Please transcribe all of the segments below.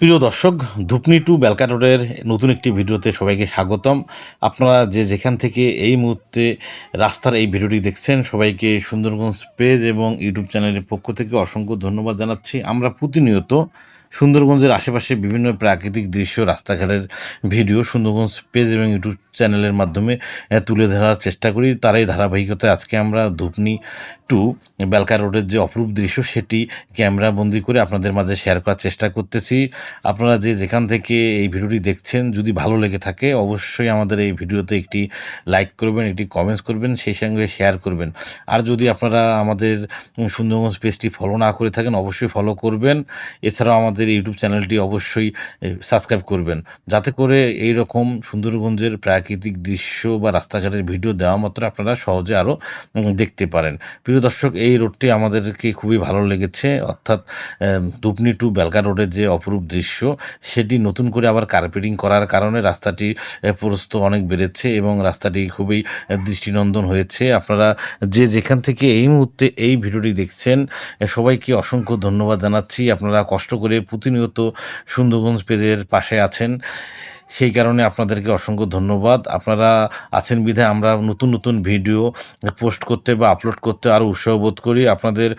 প্রিয় দর্শক, ধুপনি টু বেলকা রোডের নতুন একটি ভিডিওতে সবাইকে স্বাগতম। আপনারা যে যেখান থেকে এই মুহূর্তে রাস্তার এই ভিডিওটি দেখছেন, সবাইকে সুন্দরগঞ্জ পেজ এবং ইউটিউব চ্যানেলের পক্ষ থেকে অসংখ্য ধন্যবাদ জানাচ্ছি। আমরা প্রতিনিয়ত সুন্দরগঞ্জের আশেপাশে বিভিন্ন প্রাকৃতিক দৃশ্য, রাস্তাঘাটের ভিডিও সুন্দরগঞ্জ পেজ এবং ইউটিউব চ্যানেলের মাধ্যমে তুলে ধরার চেষ্টা করি। তারই ধারাবাহিকতায় আজকে আমরা ধুপনি টু বেলকা রোডের যে অপরূপ দৃশ্য, সেটি ক্যামেরা বন্দি করে আপনাদের মাঝে শেয়ার করার চেষ্টা করতেছি। আপনারা যে যেখান থেকে এই ভিডিওটি দেখছেন, যদি ভালো লেগে থাকে, অবশ্যই আমাদের এই ভিডিওতে একটি লাইক করবেন, একটি কমেন্টস করবেন, সেই সঙ্গে শেয়ার করবেন। আর যদি আপনারা আমাদের সুন্দরগঞ্জ পেজটি ফলো না করে থাকেন, অবশ্যই ফলো করবেন। এছাড়াও আমাদের ইউটিউব চ্যানেলটি অবশ্যই সাবস্ক্রাইব করবেন। যাতে করে এই রকম সুন্দরগঞ্জের প্রাকৃতিক দৃশ্য বা রাস্তাঘাটের ভিডিও দেওয়া মাত্র আপনারা সহজে আরও দেখতে পারেন। প্রিয় দর্শক, এই রোডটি আমাদেরকে খুবই ভালো লেগেছে। অর্থাৎ দুপনি টু বেলকা রোডের যে অপরূপ দৃশ্য, সেটি নতুন করে আবার কার্পেটিং করার কারণে রাস্তাটি প্রস্ত অনেক বেড়েছে এবং রাস্তাটি খুবই দৃষ্টিনন্দন হয়েছে। আপনারা যে যেখান থেকে এই মুহূর্তে এই ভিডিওটি দেখছেন সবাইকে অসংখ্য ধন্যবাদ জানাচ্ছি। আপনারা কষ্ট করে প্রতিনিয়ত সুন্দরগঞ্জ পেজের পাশে আছেন। সেই কারণে আপনাদেরকে অসংখ্য ধন্যবাদ। আপনারা আছেন বিধায় আমরা নতুন নতুন ভিডিও পোস্ট করতে বা আপলোড করতে আরও উৎসাহ বোধ করি। আপনাদের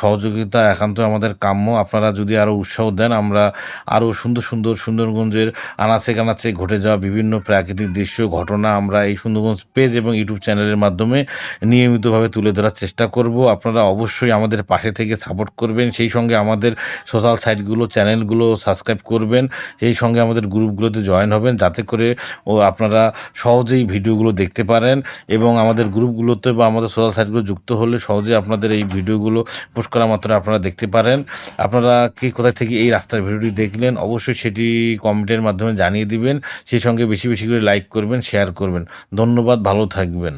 সহযোগিতা একান্ত আমাদের কাম্য। আপনারা যদি আরও উৎসাহ দেন, আমরা আরও সুন্দর সুন্দর সুন্দরগঞ্জের আনাচে কানাচে ঘটে যাওয়া বিভিন্ন প্রাকৃতিক দৃশ্য, ঘটনা আমরা এই সুন্দরগঞ্জ পেজ এবং ইউটিউব চ্যানেলের মাধ্যমে নিয়মিতভাবে তুলে ধরার চেষ্টা করব। আপনারা অবশ্যই আমাদের পাশে থেকে সাপোর্ট করবেন। সেই সঙ্গে আমাদের সোশ্যাল সাইটগুলো, চ্যানেলগুলো সাবস্ক্রাইব করবেন। সেই সঙ্গে আমাদের গ্রুপগুলোতে জয়েন হবেন যাতে করে ও আপনারা সহজেই ভিডিওগুলো দেখতে পারেন এবং আমাদের গ্রুপগুলোতে বা আমাদের সোশ্যাল সাইটগুলো যুক্ত হলে সহজেই আপনাদের এই ভিডিওগুলো পোস্ট করা মাত্র আপনারা দেখতে পারেন। আপনারা কে কোথায় থেকে এই রাস্তার ভিডিওটি দেখলেন অবশ্যই সেটি কমেন্টের মাধ্যমে জানিয়ে দিবেন। সেই সঙ্গে বেশি বেশি করে লাইক করবেন, শেয়ার করবেন। ধন্যবাদ, ভালো থাকবেন।